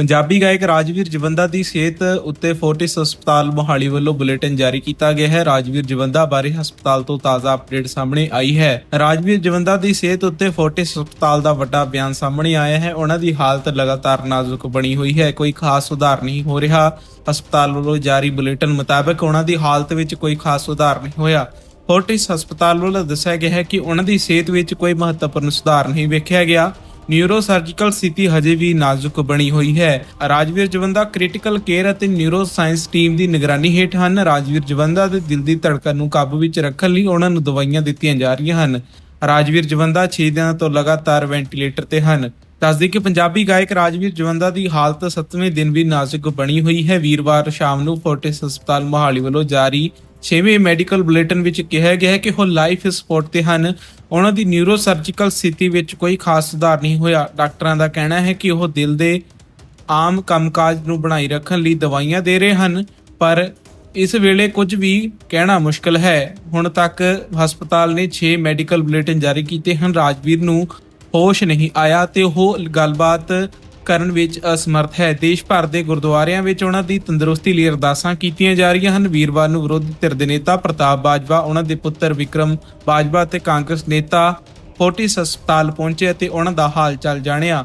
ਪੰਜਾਬੀ ਗਾਇਕ ਰਾਜਵੀਰ ਜਵੰਦਾ ਦੀ ਸਿਹਤ ਉੱਤੇ ਫੋਰਟਿਸ ਹਸਪਤਾਲ ਮੋਹਾਲੀ ਵੱਲੋਂ ਬੁਲੇਟਿਨ ਜਾਰੀ ਕੀਤਾ ਗਿਆ ਹੈ। ਰਾਜਵੀਰ ਜਵੰਦਾ ਬਾਰੇ ਹਸਪਤਾਲ ਤੋਂ ਤਾਜ਼ਾ ਅਪਡੇਟ ਸਾਹਮਣੇ ਆਈ ਹੈ। ਰਾਜਵੀਰ ਜਵੰਦਾ ਦੀ ਸਿਹਤ ਉੱਤੇ ਫੋਰਟਿਸ ਹਸਪਤਾਲ ਦਾ ਵੱਡਾ ਬਿਆਨ ਸਾਹਮਣੇ ਆਇਆ ਹੈ। ਉਹਨਾਂ ਦੀ ਹਾਲਤ ਲਗਾਤਾਰ ਨਾਜ਼ੁਕ ਬਣੀ ਹੋਈ ਹੈ। ਕੋਈ ਖਾਸ ਸੁਧਾਰ ਨਹੀਂ ਹੋ ਰਿਹਾ। ਹਸਪਤਾਲ ਵੱਲੋਂ ਜਾਰੀ ਬੁਲੇਟਿਨ ਮੁਤਾਬਕ ਉਹਨਾਂ ਦੀ ਹਾਲਤ ਵਿੱਚ ਕੋਈ ਖਾਸ ਸੁਧਾਰ ਨਹੀਂ ਹੋਇਆ। ਫੋਰਟਿਸ ਹਸਪਤਾਲ ਵੱਲੋਂ ਦੱਸਿਆ ਗਿਆ ਹੈ ਕਿ ਉਹਨਾਂ ਦੀ ਸਿਹਤ ਵਿੱਚ ਕੋਈ ਮਹੱਤਵਪੂਰਨ ਸੁਧਾਰ ਨਹੀਂ ਵੇਖਿਆ ਗਿਆ। ਨਿਊਰੋ ਸਰਜੀਕਲ ਸਥਿਤੀ ਹਜੇ ਵੀ ਨਾਜ਼ੁਕ ਬਣੀ ਹੋਈ ਹੈ। ਰਾਜਵੀਰ ਜਵੰਦਾ ਕ੍ਰਿਟੀਕਲ ਕੇਅਰ ਅਤੇ ਨਿਊਰੋ ਸਾਇੰਸ ਟੀਮ ਦੀ ਨਿਗਰਾਨੀ ਹੇਠ ਹਨ। ਰਾਜਵੀਰ ਜਵੰਦਾ ਦੇ ਦਿਲ ਦੀ ਧੜਕਣ ਨੂੰ ਕਾਬੂ ਵਿੱਚ ਰੱਖਣ ਲਈ ਉਹਨਾਂ ਨੂੰ ਦਵਾਈਆਂ ਦਿੱਤੀਆਂ ਜਾ ਰਹੀਆਂ ਹਨ। ਰਾਜਵੀਰ ਜਵੰਦਾ 6 ਦਿਨਾਂ ਤੋਂ ਲਗਾਤਾਰ ਵੈਂਟੀਲੇਟਰ ਤੇ ਹਨ। ਦੱਸਦੀ ਕਿ ਪੰਜਾਬੀ ਗਾਇਕ ਰਾਜਵੀਰ ਜਵੰਦਾ ਦੀ ਹਾਲਤ 7ਵੇਂ ਦਿਨ ਵੀ ਨਾਜ਼ੁਕ ਬਣੀ ਹੋਈ ਹੈ। ਵੀਰਵਾਰ ਸ਼ਾਮ ਨੂੰ ਫੋਰਟਿਸ ਹਸਪਤਾਲ ਮੋਹਾਲੀ ਵੱਲੋਂ ਜਾਰੀ 6ਵੇਂ ਮੈਡੀਕਲ ਬੁਲੇਟਿਨ ਵਿੱਚ ਕਿਹਾ ਗਿਆ ਹੈ ਕਿ ਉਹ ਲਾਈਫ ਸਪੋਰਟ ਤੇ ਹਨ। ਉਹਨਾਂ ਦੀ ਨਿਊਰੋ ਸਰਜੀਕਲ ਸਥਿਤੀ ਵਿੱਚ ਕੋਈ ਖਾਸ ਸੁਧਾਰ ਨਹੀਂ ਹੋਇਆ। ਡਾਕਟਰਾਂ ਦਾ ਕਹਿਣਾ ਹੈ ਕਿ ਉਹ ਦਿਲ ਦੇ ਆਮ ਕੰਮਕਾਜ ਨੂੰ ਬਣਾਈ ਰੱਖਣ ਲਈ ਦਵਾਈਆਂ ਦੇ ਰਹੇ ਹਨ, ਪਰ ਇਸ ਵੇਲੇ ਕੁਝ ਵੀ ਕਹਿਣਾ ਮੁਸ਼ਕਲ ਹੈ। ਹੁਣ ਤੱਕ ਹਸਪਤਾਲ ਨੇ 6 ਮੈਡੀਕਲ ਬੁਲੇਟਿਨ ਜਾਰੀ ਕੀਤੇ ਹਨ। ਰਾਜਵੀਰ ਨੂੰ ਹੋਸ਼ ਨਹੀਂ ਆਇਆ ਤੇ ਉਹ ਗੱਲਬਾਤ ਕਰਨ ਵਿੱਚ ਅਸਮਰਥ ਹੈ। ਦੇਸ਼ ਭਰ ਦੇ ਗੁਰਦੁਆਰਿਆਂ ਵਿੱਚ ਉਹਨਾਂ ਦੀ ਤੰਦਰੁਸਤੀ ਲਈ ਅਰਦਾਸਾਂ ਕੀਤੀਆਂ ਜਾ ਰਹੀਆਂ ਹਨ। ਵੀਰਵਾਰ ਨੂੰ ਵਿਰੋਧੀ ਧਿਰ ਦੇ ਨੇਤਾ ਪ੍ਰਤਾਪ ਬਾਜਵਾ, ਉਹਨਾਂ ਦੇ ਪੁੱਤਰ ਵਿਕਰਮ ਬਾਜਵਾ ਤੇ ਕਾਂਗਰਸ ਨੇਤਾ ਫੋਰਟਿਸ ਹਸਪਤਾਲ ਪਹੁੰਚੇ ਅਤੇ ਉਹਨਾਂ ਦਾ ਹਾਲ ਚਾਲ ਜਾਣਿਆ।